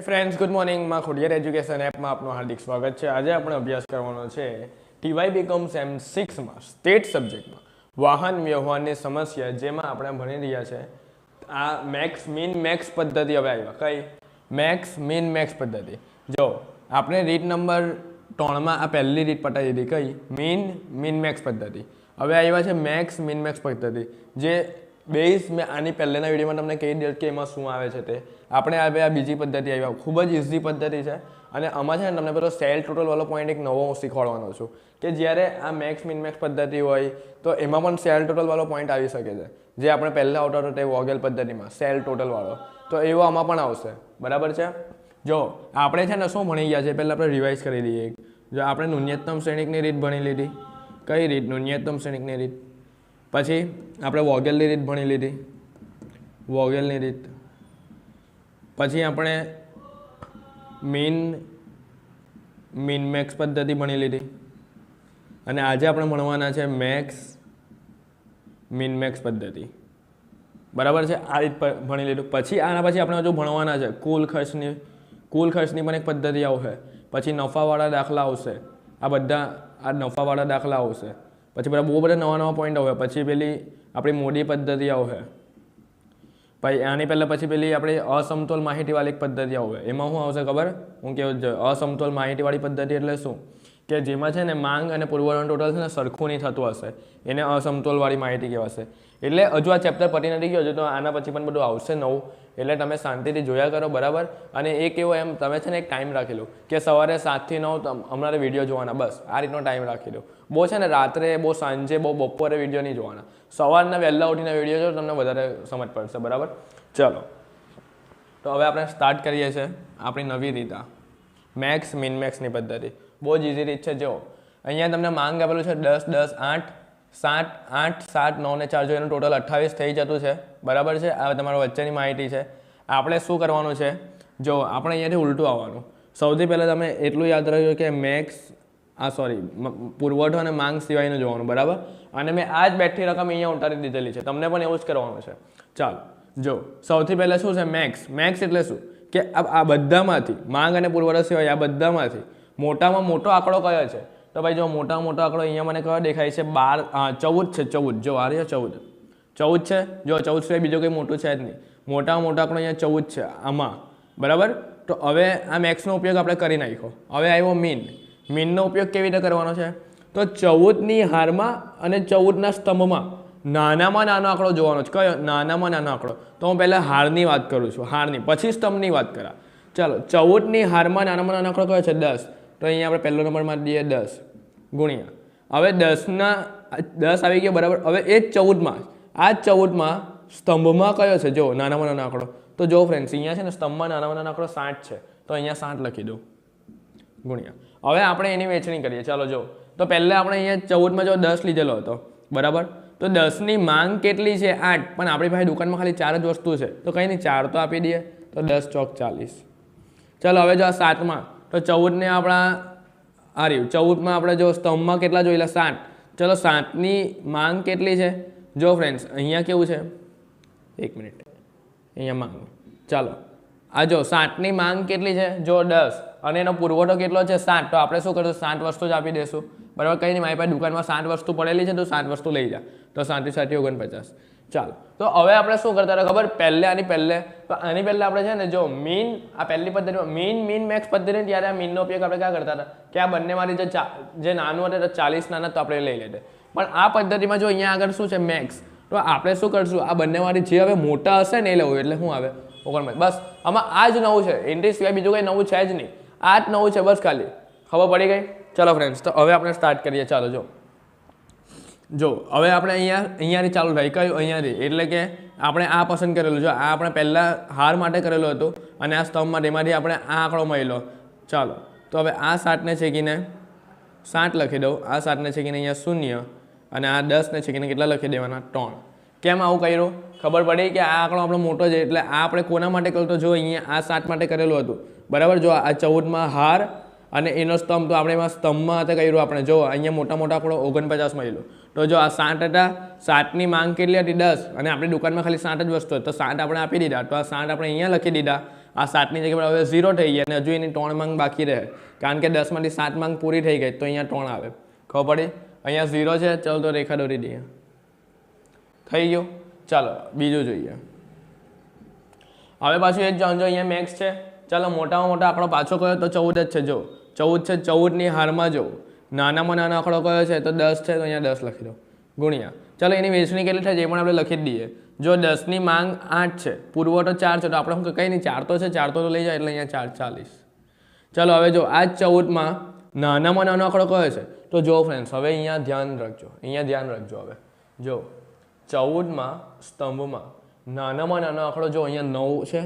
Friends good મોર્નિંગમાં Khodiyar education એપમાં આપનું હાર્દિક સ્વાગત છે. આજે આપણે અભ્યાસ કરવાનો છે ટીવાય બીકોમ સેમ સિક્સમાં સ્ટેટ સબ્જેક્ટમાં વાહન વ્યવહારની સમસ્યા જેમાં આપણે ભણી રહ્યા છે. આ મેક્સ મીન મેક્સ પદ્ધતિ હવે આવ્યા. કઈ? મેક્સ મીન મેક્સ પદ્ધતિ. જો, આપણે રીત નંબર ત્રણમાં આ પહેલી રીત પટાવી દીધી. કઈ? મીન મીન મેક્સ પદ્ધતિ. હવે આવ્યા છે મેક્સ મીન મેક્સ પદ્ધતિ. જે બેઝ મેં આની પહેલાંના વિડીયોમાં તમને કહી દે કે એમાં શું આવે છે તે. આપણે હવે આ બીજી પદ્ધતિ આવી. ખૂબ જ ઇઝી પદ્ધતિ છે. અને આમાં છે ને તમને પેલો સેલ ટોટલવાળો પોઈન્ટ એક નવો હું શીખવાડવાનો છું. કે જ્યારે આ મેક્સ મિનમેક્સ પદ્ધતિ હોય, તો એમાં પણ સેલ ટોટલવાળો પોઈન્ટ આવી શકે છે. જે આપણે પહેલાં આવતો હતો તે વોગેલ પદ્ધતિમાં સેલ ટોટલવાળો તો એવો આમાં પણ આવશે. બરાબર છે? જો, આપણે છે ને શું ભણી ગયા છે? પહેલાં આપણે રિવાઇઝ કરી દઈએ જો આપણે ન્યૂનતમ શ્રેણિકની રીત ભણી લીધી. કઈ રીત? ન્યૂનતમ શ્રેણિકની રીત? પછી આપણે વોગેલની રીત ભણી લીધી. વોગેલની રીત. પછી આપણે મીન મીન મેક્સ પદ્ધતિ ભણી લીધી. અને આજે આપણે ભણવાના છે મેક્સ, મીન મેક્સ પદ્ધતિ. બરાબર છે? આ રીત ભણી લીધું. પછી આના પછી આપણે હજુ ભણવાના છે. કુલ ખર્ચની કુલ ખર્ચની પણ એક પદ્ધતિ આવશે. પછી નફાવાળા દાખલા આવશે. આ બધા, આ નફાવાળા દાખલા આવશે. પછી બધા બહુ બધા નવા નવા પોઈન્ટ આવે. પછી પેલી આપણી મોડી પદ્ધતિ આવે. પછી આની પહેલાં પછી પેલી આપણી અસમતોલ માહિતીવાળી પદ્ધતિ આવે. એમાં શું આવશે ખબર? હું કેવું છે અસમતોલ માહિતીવાળી પદ્ધતિ એટલે શું? કે જેમાં છે ને માંગ અને પુરવઠાનું ટોટલ છે ને સરખું નહીં થતું હશે. એને અસમતોલવાળી માહિતી કહેવાશે. એટલે હજુ આ ચેપ્ટર પતી નથી ગયો, હજુ તો આના પછી પણ બધું આવશે નવું. એટલે તમે શાંતિથી જોયા કરો, બરાબર? અને એક એવો એમ, તમે છે ને એક ટાઈમ રાખેલું કે સવારે સાતથી નવ અમારે વીડિયો જોવાના, બસ. આ રીતનો ટાઈમ રાખી લો બહુ છે ને રાત્રે, બહુ સાંજે, બહુ બપોરે વીડિયો નહીં જોવાના. સવારના વહેલા ઉઠીને વીડિયો જો તમને વધારે સમજ પડશે, બરાબર? ચલો. તો હવે આપણે સ્ટાર્ટ કરીએ છીએ આપણી નવી રીતા મેક્સ મિનમેક્સની પદ્ધતિ. બહુ જ ઇઝી રીત છે, જો. અહીંયા તમને માંગ આપેલું છે દસ દસ, આઠ, સાત આઠ, સાત, નવ ને ચાર, જો એનું ટોટલ અઠ્ઠાવીસ થઈ જતું છે. બરાબર છે? આ તમારા વચ્ચેની માહિતી છે. આપણે શું કરવાનું છે? જો, આપણે અહીંયાથી ઉલટું આવવાનું. સૌથી પહેલાં તમે એટલું યાદ રાખજો કે મેક્સ આ સોરી પુરવઠો અને માંગ સિવાયનું જોવાનું, બરાબર? અને મેં આ જ બેઠી રકમ અહીંયા ઉતારી દીધેલી છે. તમને પણ એવું જ કરવાનું છે. ચાલો, જો, સૌથી પહેલાં શું છે? મેક્સ મેક્સ એટલે શું? કે આ બધામાંથી, માંગ અને પુરવઠો સિવાય આ બધામાંથી મોટામાં મોટો આંકડો કયો છે? તો ભાઈ જો મોટામાં મોટો આંકડો અહીંયા મને કયો દેખાય છે? બાર ચૌદ છે, ચૌદ. જો આ રહ્યો ચૌદ. ચૌદ છે? જો ચૌદ સિવાય બીજું કંઈ મોટું છે જ નહીં. મોટામાં મોટો આંકડો અહીંયા ચૌદ છે, આમાં. બરાબર? તો હવે આ મેક્સનો ઉપયોગ આપણે કરી નાખ્યો. હવે આવ્યો મીન. મીનનો ઉપયોગ કેવી રીતે કરવાનો છે? તો ચૌદની હારમાં અને ચૌદના સ્તંભમાં નાનામાં નાનો આંકડો જોવાનો છે. કયો? નાનામાં નાનો આંકડો. તો હું પહેલાં હારની વાત કરું છું. હારની. પછી સ્તંભની વાત કરા. ચાલો, ચૌદની હારમાં નાનામાં નાનો આંકડો કયો છે? દસ. તો અહીંયા આપણે પહેલો નંબર મારી દઈએ દસ. ગુણ્યા. હવે દસના, દસ આવી ગયા બરાબર. હવે એ જ ચૌદમાં. આ ચૌદમાં સ્તંભમાં કયો છે? જો નાનામાં નાનો આંકડો. તો જો ફ્રેન્ડ્સ અહીંયા છે ને સ્તંભમાં નાનામાં નાનો આંકડો સાઠ છે. તો અહીંયા સાઠ લખી દઉં. ગુણ્યા. હવે આપણે એની વેચણી કરીએ. ચાલો જો તો પહેલાં આપણે અહીંયા ચૌદમાં જો દસ લીધેલો હતો, બરાબર? તો દસની માંગ કેટલી છે? આઠ. પણ આપણી પાસે દુકાનમાં ખાલી ચાર જ વસ્તુ છે. તો કંઈ નહીં, ચાર તો આપી દઈએ. તો દસ ચોક ચાલીસ. ચાલો, હવે જો આ સાતમાં. તો ચૌદને આપણા, આ રહ્યું, ચૌદમાં આપણે જો સ્તંભમાં કેટલા જોયેલા? સાત. ચલો સાતની માંગ કેટલી છે? જો ફ્રેન્ડ્સ અહીંયા કેવું છે? એક મિનિટ. અહીંયા માંગ. ચાલો. આ જો સાતની માંગ કેટલી છે? જો દસ. અને એનો પુરવઠો કેટલો છે? સાત. તો આપણે શું કરશું? સાત વસ્તુ જ આપી દઈશું બરાબર? કંઈ નહીં, મારી પાસે દુકાનમાં સાત વસ્તુ પડેલી છે, તો સાત વસ્તુ લઈ જા. તો સાતથી સાતથી ઓગણપચાસ. ચાલો. તો હવે આપણે શું કરતા હતા ખબર? પહેલે, આની પહેલે. તો આની પહેલે આપણે છે ને, જો મીન આ પહેલી પદ્ધતિમાં મીન મીન મેક્સ પદ્ધતિ ત્યારે આ મીનનો ઉપયોગ આપણે ક્યાં કરતા હતા? કે આ બંનેમાંથી જે જે નાનું હતું તો ચાલીસ નાના તો આપણે લઈ લેતે. પણ આ પદ્ધતિમાં જો અહીંયા આગળ શું છે? મેક્સ તો આપણે શું કરશું? આ બંનેમાંથી જે હવે મોટા હશે ને, એ લેવું એટલે શું આવે? ઓગણપચાસ. બસ. આમાં આ જ નવું છે. એન્ટ્રી સિવાય બીજું કંઈ નવું છે જ નહીં. આ જ નવું છે બસ ખાલી. ખબર પડી ગઈ? ચલો ફ્રેન્ડ્સ તો હવે આપણે સ્ટાર્ટ કરીએ. ચાલો, જો. જો, હવે આપણે અહીંયા, અહીંયાથી ચાલુ થાય. કયું? અહીંયાથી. એટલે કે આપણે આ પસંદ કરેલું. જો, આ આપણે પહેલાં હાર માટે કરેલું હતું અને આ સ્તંભ માટે. એમાંથી આપણે આ આંકડો મળેલો ચાલો. તો હવે આ સાતને છેકીને સાત લખી દઉં. આ સાતને છેકીને અહીંયા શૂન્ય અને આ દસને છેકીને કેટલા લખી દેવાના? ત્રણ. કેમ આવું કર્યું? ખબર પડી કે આ આંકડો આપણો મોટો છે. એટલે આ આપણે કોના માટે કર્યું તો જો અહીંયા આ સાત માટે કરેલું હતું. બરાબર? જો આ ચૌદમાં હાર અને એનો સ્તંભ તો આપણે એમાં સ્તંભમાં હતા કર્યું આપણે. જો અહીંયા મોટા મોટા આપણો ઓગણપચાસ લો તો જો આ સાત હતા, સાતની માંગ કેટલી હતી? દસ. અને આપણી દુકાનમાં ખાલી સાત જ વસ્તુ તો સાઠ આપણે આપી દીધા. તો આ સાઠ આપણે અહીંયા લખી દીધા. આ સાતની જગ્યા હવે ઝીરો થઈ ગયા અને હજુ એની ત્રણ માંગ બાકી રહે. કારણ કે દસમાંથી સાત માંગ પૂરી થઈ ગઈ, તો અહીંયા ત્રણ આવે. ખબર પડી? અહીંયા ઝીરો છે. ચાલો તો રેખા દોરી દઈએ. થઈ ગયું? ચાલો, બીજું જોઈએ. હવે પાછું એ જ જાણજો, અહીંયા મેક્સ છે. ચાલો, મોટામાં મોટા આપણો પાછો કયો? તો ચૌદ જ છે. જો ચૌદ છે, ચૌદની હારમાં જો નાનામાં નાનો આંકડો કયો છે? તો દસ છે, તો અહીંયા દસ લખી દો. ગુણ્યા. ચાલો, એની વેચણી કેટલી થાય એ પણ આપણે લખી દઈએ. જો દસની માંગ આઠ છે પુરવઠો ચાર છે, તો આપણે શું કંઈ નહીં, ચાર તો છે, ચાર તો લઈ જાય, એટલે અહીંયા ચાર ચાલીસ. ચાલો, હવે જો, આ ચૌદમાં નાનામાં નાનો આંકડો કયો છે? તો જો ફ્રેન્ડ્સ હવે અહીંયા ધ્યાન રાખજો, અહીંયા ધ્યાન રાખજો હવે. જો, ચૌદમાં સ્તંભમાં નાનામાં નાનો આંકડો જો, અહીંયા નવ છે,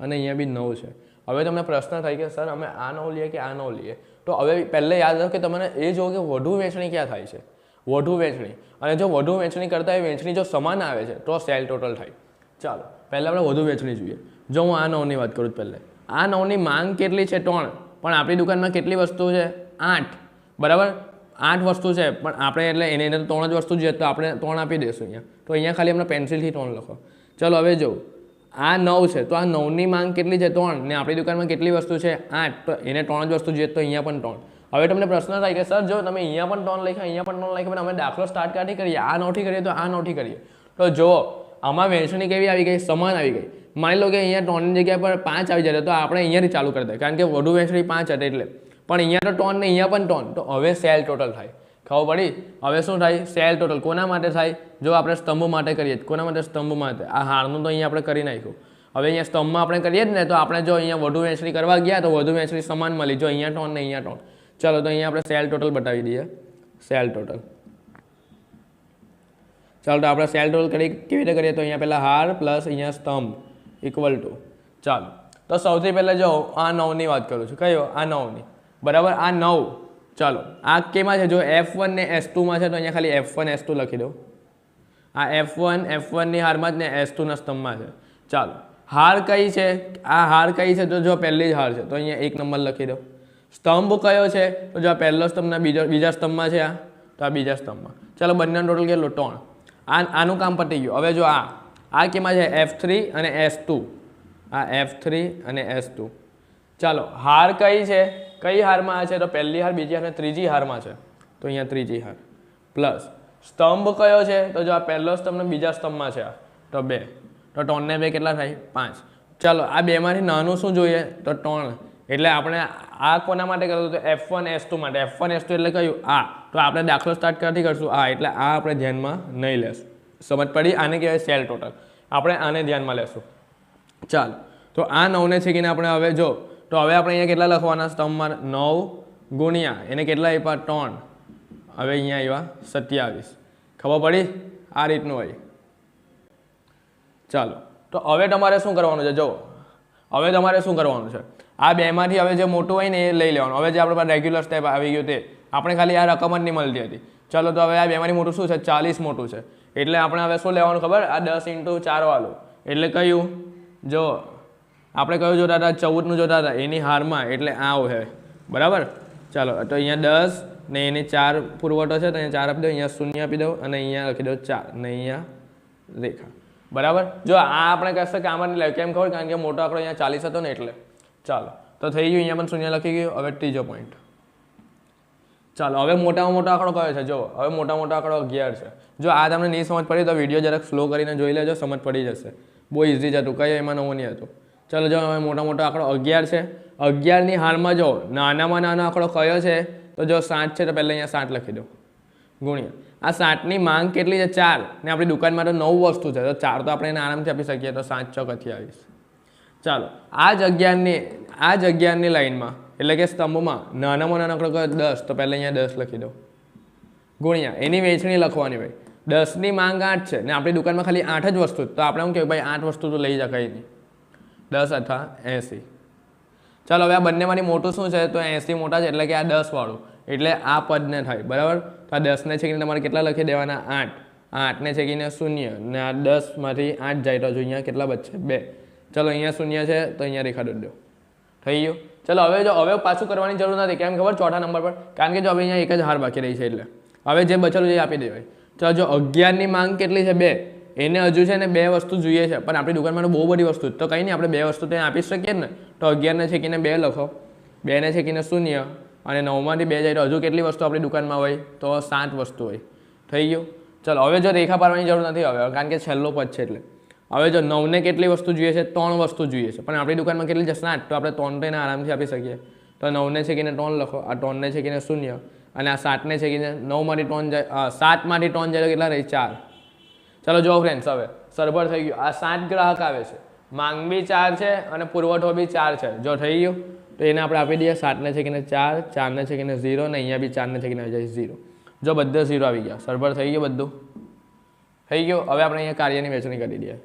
અને અહીંયા બી નવ છે. હવે તમને પ્રશ્ન થાય કે, સર, અમે આ નવ લઈએ કે આ નવ લઈએ? તો હવે પહેલે યાદ રાખો કે તમને એ જો કે વધુ વેચણી ક્યાં થાય છે. વધુ વેચણી. અને જો વધુ વેચણી કરતાં એ વેચણી જો સમાન આવે છે, તો સેલ ટોટલ થાય. ચાલો, પહેલાં આપણે વધુ વેચણી જોઈએ. જો હું આ નવની વાત કરું પહેલે. આ નવની માંગ કેટલી છે? ત્રણ. પણ આપણી દુકાનમાં કેટલી વસ્તુ છે? આઠ. બરાબર? આઠ વસ્તુ છે. પણ આપણે એટલે એની અંદર ત્રણ જ વસ્તુ જોઈએ, તો આપણે ત્રણ આપી દઈશું અહીંયા. તો અહીંયા ખાલી આપણે પેન્સિલથી ત્રણ લખો. ચલો, હવે જો આ નવ છે, તો આ નવની માંગ કેટલી છે? ત્રણ. ને આપણી દુકાનમાં કેટલી વસ્તુ છે? આઠ. તો એને ત્રણ જ વસ્તુ જોઈએ તો અહીંયા પણ ત્રણ. હવે તમને પ્રશ્ન થાય કે, સર, જો તમે અહીંયા પણ ત્રણ લખ્યા, અહીંયા પણ ત્રણ લખ્યા, પણ અમે દાખલો સ્ટાર્ટ ક્યાંથી કરીએ? આ નવથી કરીએ તો આ નવથી કરીએ. તો જો, આમાં વહેંચણી કેવી આવી ગઈ? સમાન આવી ગઈ. માની લો કે અહીંયા ત્રણની જગ્યા પર પાંચ આવી જાય, તો આપણે અહીંયાથી ચાલુ કરી દે કારણ કે વધુ વહેંચણી પાંચ હતી એટલે. પણ અહીંયા તો ત્રણ ને અહીંયા પણ ત્રણ. તો હવે સેલ ટોટલ થાય. ખબર પડી? હવે શું થાય? સેલ ટોટલ કોના માટે થાય? જો આપણે સ્તંભ માટે કરીએ કોના માટે સ્તંભ માટે? આ હારનું તો અહીંયા આપણે કરી નાખ્યું. હવે અહીંયા સ્તંભમાં આપણે કરીએ જ ને તો આપણે જો અહીંયા વધુ વહેંચણી કરવા ગયા તો વધુ વહેંચણી સમાન મળી. જો અહીંયા ટોન ને અહીંયા ટોન. ચાલો તો અહીંયા આપણે સેલ ટોટલ બતાવી દઈએ. સેલ ટોટલ ચાલો તો આપણે સેલ ટોટલ કરી કેવી રીતે કરીએ? તો અહીંયા પહેલાં હાર પ્લસ અહીંયા સ્તંભ ઇક્વલ ટુ ચાલો. તો સૌથી પહેલાં જો આ નવની વાત કરું છું. કયો? આ નવની. બરાબર? આ નવ. ચાલો, આ કેમાં છે? જો એફ વન ને એસ ટુમાં છે, તો અહીંયા ખાલી એફ વન એસ ટુ લખી દો આ એફ વન એફ વનની હારમાં જ ને એસ ટુના સ્તંભમાં છે. ચાલો, હાર કઈ છે? આ હાર કઈ છે? તો જો પહેલી જ હાર છે, તો અહીંયા એક નંબર લખી દો સ્તંભ કયો છે? તો જો આ પહેલો સ્તંભના બીજો બીજા સ્તંભમાં છે આ, તો આ બીજા સ્તંભમાં. ચાલો, બંનેનો ટોટલ કેટલો? ત્રણ. આ આનું કામ પતી ગયું. હવે જો આ આ કેમાં છે? એફ થ્રી અને એસ ટુ આ એફ થ્રી અને એસ ટુ ચાલો, હાર કઈ છે? કઈ હારમાં આ છે? તો પહેલી હાર, બીજી હાર અને ત્રીજી હારમાં છે. તો અહીંયા ત્રીજી હાર. પ્લસ સ્તંભ કયો છે? તો જો આ પહેલો સ્તંભ ને બીજા સ્તંભમાં છે આ. તો બે. તો ત્રણને બે કેટલા થાય? પાંચ. ચાલો, આ બેમાંથી નાનું શું જોઈએ? તો ત્રણ. એટલે આપણે આ કોના માટે કરતો તો એફ વન એસ ટુ માટે. એફ વન એસ ટુ એટલે કયું? આ. તો આપણે દાખલો સ્ટાર્ટ કરતી કરશું? આ. એટલે આ આપણે ધ્યાનમાં નહીં લેશું. સમજ પડી? આને કહેવાય સેલ ટોટલ આપણે આને ધ્યાનમાં લેશું. ચાલો. તો આ નવને છેકીને આપણે હવે જો તો હવે આપણે અહીંયા કેટલા લખવાના? સ્તંભમાં નવ ગુણ્યા, એને કેટલા આપ્યા ત્રણ. હવે અહીંયા આવ્યા સત્યાવીસ. ખબર પડી? આ રીતનું હોય. ચાલો. તો હવે તમારે શું કરવાનું છે? જો હવે તમારે શું કરવાનું છે? આ બેમાંથી હવે જે મોટું હોય ને એ લઈ લેવાનું. હવે જે આપણે રેગ્યુલર સ્ટેપ આવી ગયું તે. આપણે ખાલી આ રકમ જ નહીં મળતી હતી. ચાલો, તો હવે આ બેમાંથી મોટું શું છે? ચાલીસ મોટું છે. એટલે આપણે હવે શું લેવાનું ખબર? આ દસ ઇન્ટુ ચાર વાળું. એટલે કયું? જો આપણે કયું જોતા હતા ચૌદનું જોતા હતા એની હારમાં એટલે આ હોય. બરાબર? ચાલો, તો અહીંયા દસ, ને એની ચાર પુરવઠો છે, તો અહીંયા ચાર આપી દો અહીંયા શૂન્ય આપી દો અને અહીંયા લખી દો ચાર, ને અહીંયા રેખા. બરાબર? જો આ આપણે કહેશે કામ નહીં લાગ્યું કેમ ખબર, કારણ કે મોટો આંકડો અહીંયા ચાલીસ હતો ને એટલે. ચાલો, તો થઈ ગયું, અહીંયા પણ શૂન્ય લખી ગયું, હવે ત્રીજો પોઈન્ટ ચાલો, હવે મોટામાં મોટો આંકડો કયો છે? જો, હવે મોટા મોટો આંકડો અગિયાર છે. જો આ તમને નહીં સમજ પડી, તો વીડિયો જરાક સ્લો કરીને જોઈ લેજો, સમજ પડી જશે. બહુ ઇઝી જ હતું કંઈ એમાં નવું નહીં હતું? ચાલો જો હવે મોટા મોટો આંકડો અગિયાર છે. અગિયારની હાલમાં જો નાનામાં નાનો આંકડો કયો છે? તો જો સાત છે તો પહેલાં અહીંયા સાત લખી દો ગુણ્યા. આ સાતની માંગ કેટલી છે? ચાર. ને આપણી દુકાનમાં તો નવ વસ્તુ છે. તો ચાર તો આપણે આરામથી આપી શકીએ તો સાત ચોક અઠ્યાવીસ ચાલો. આ જ અગિયારની, આ જ અગિયારની લાઈનમાં એટલે કે સ્તંભમાં, નાનામાં નાનો આંકડો કયો? દસ. તો પહેલાં અહીંયા દસ લખી દો ગુણ્યા. એની વેચણી લખવાની ભાઈ દસની માંગ આઠ છે. ને આપણી દુકાનમાં ખાલી આઠ જ વસ્તુ તો આપણે શું કહેવાય? ભાઈ, આઠ વસ્તુ તો લઈ શકાય નહીં. દસ અથવા એંસી. ચાલો હવે આ બંનેમાંથી મોટું શું છે? તો એંસી મોટા છે એટલે કે આ દસવાળું એટલે આ પદને થાય, બરાબર? તો આ દસને છેકીને તમારે કેટલા લખી દેવાના? આઠ. આઠને છેકીને શૂન્ય. ને આ દસમાંથી આઠ જાય તો જો અહીંયા કેટલા બચશે? બે. ચલો અહીંયા શૂન્ય છે, તો અહીંયા રેખા દોડ દો. થઈ ગયું? ચલો હવે જો, હવે પાછું કરવાની જરૂર નથી. કેમ ખબર? ચોથા નંબર પર. કારણ કે જો હવે અહીંયા એક જ હાર બાકી રહી છે એટલે. હવે જે બચેલું છે એ આપી દેવાય. ચલો જો અગિયારની માંગ કેટલી છે? બે. એને હજુ છે ને બે વસ્તુ જોઈએ છે. પણ આપણી દુકાનમાં બહુ બધી વસ્તુ તો કંઈ નહીં, આપણે બે વસ્તુ ત્યાં આપી શકીએ ને. તો અગિયારને છેકીને બે લખો. બેને છેકીને શૂન્ય અને નવમાંથી બે જાય તો હજુ કેટલી વસ્તુ આપણી દુકાનમાં હોય? તો સાત વસ્તુ હોય. થઈ ગયું? ચાલો, હવે જો રેખા પાડવાની જરૂર નથી, હવે કારણ કે છેલ્લો પદ છે એટલે. હવે જો નવને કેટલી વસ્તુ જોઈએ છે? ત્રણ વસ્તુ જોઈએ છે. પણ આપણી દુકાનમાં કેટલી છે? સાત. તો આપણે ત્રણ તેને આરામથી આપી શકીએ. તો નવને છેકીને ત્રણ લખો. આ ત્રણને છેકીને શૂન્ય. અને આ સાતને છેકીને નવમાંથી ત્રણ જાય સાતમાંથી ત્રણ જાય તો કેટલા રહી? ચાર. ચાલો જો ફ્રેન્ડ્સ હવે સરભર થઈ ગયું. આ સાત ગ્રાહક આવે છે. માંગ બી ચાર છે અને પુરવઠો બી ચાર છે. જો થઈ ગયું, તો એને આપણે આપી દઈએ સાતને છેકીને ચાર, ચારને છેકીને ઝીરો ને અહીંયા બી ચારને છેકીને આવી જાય ઝીરો. જો બધે ઝીરો આવી ગયા. સરભર થઈ ગયું બધું? થઈ ગયું? હવે આપણે અહીંયા કાર્યની વહેંચણી કરી દઈએ.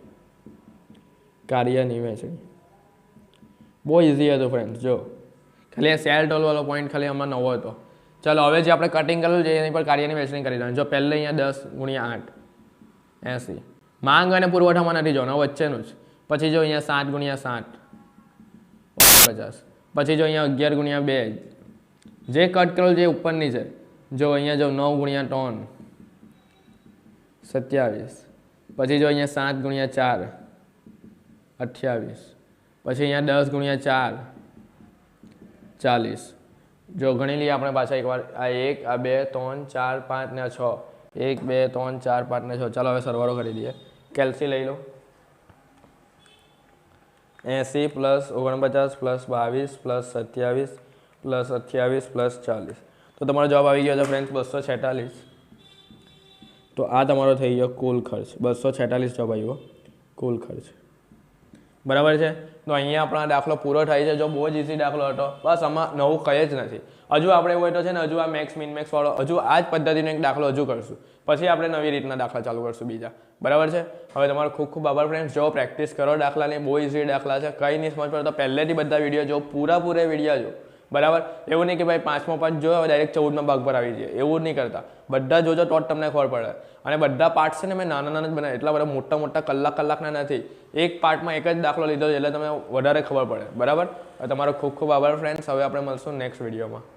કાર્યની વહેંચણી. બહુ ઇઝી હતું ફ્રેન્ડ્સ જો. ખાલી આ સેલ ટોલવાળો પોઈન્ટ ખાલી આમાં નવો હતો. ચાલો, હવે જે આપણે કટિંગ કરેલું છે, એની પર કાર્યની વહેંચણી કરી દઉં જો પહેલે અહીંયા દસ ગુણ્યા આઠ. એંસી. માંગ અને પુરવઠામાં નથી જોવાનું વચ્ચેનું જ. પછી જો અહીંયા સાત ગુણ્યા સાત પચાસ પછી જો અહીંયા અગિયાર ગુણ્યા બે, જે કટ કરેલ જે ઉપરની છે. જો અહીંયા જો નવ ગુણ્યા ત્રણ, સત્યાવીસ. પછી જો અહીંયા સાત ગુણ્યા ચાર, અઠ્યાવીસ. પછી અહીંયા દસ ગુણ્યા ચાર, ચાલીસ. જો ગણી લઈએ આપણે પાછા એકવાર, આ એક, આ બે, ત્રણ, ચાર, પાંચ ને છ. એક, બે, ત્રણ, ચાર, પાંચ ને છ. ચાલો હવે સરવાળો કરી દઈએ. કેલ્સી લઈ લો. એંસી પ્લસ ઓગણપચાસ પ્લસ બાવીસ પ્લસ સત્યાવીસ પ્લસ અઠ્યાવીસ પ્લસ ચાલીસ. તો તમારો જવાબ આવી ગયો છે ફ્રેન્ડ્સ બસો છેતાલીસ. તો આ તમારો થઈ ગયો કુલ ખર્ચ. બસો છેતાલીસ જવાબ આવ્યો. કુલ ખર્ચ. બરાબર છે? તો અહીંયા આપણો દાખલો પૂરો થાય છે, જો બહુ જ ઇઝી દાખલો હતો. બસ આમાં નવું કંઈ જ નથી. હજુ આપણે હોય તો છે ને, હજુ આ મેક્સ મિન મેક્સ વાળો, હજુ આ જ પદ્ધતિનો એક દાખલો હજુ કરશું. પછી આપણે નવી રીતના દાખલા ચાલુ કરશું બીજા. બરાબર છે? હવે તમારો ખૂબ ખૂબ આભાર ફ્રેન્ડ્સ જો પ્રેક્ટિસ કરો દાખલાની, બહુ ઇઝી દાખલા છે. કંઈ નહીં સમજ પડે તો પહેલેથી બધા વીડિયો જો પૂરા પૂરે વીડિયો જો બરાબર? એવું નહીં કે ભાઈ પાંચમો પાંચ જોયો ડાયરેક્ટ ચૌદમાં ભાગ પર આવી જાય એવું નહીં કરતા. બધા જોજો તો જ તમને ખબર પડે. અને બધા પાર્ટ છે ને મેં નાના નાના જ બનાવ્યા. એટલા બધા મોટા મોટા કલાક કલાકના નથી. એક પાર્ટમાં એક જ દાખલો લીધો એટલે તમને વધારે ખબર પડે. બરાબર? તમારો ખૂબ ખૂબ આભાર ફ્રેન્ડ્સ હવે આપણે મળશું નેક્સ્ટ વિડીયોમાં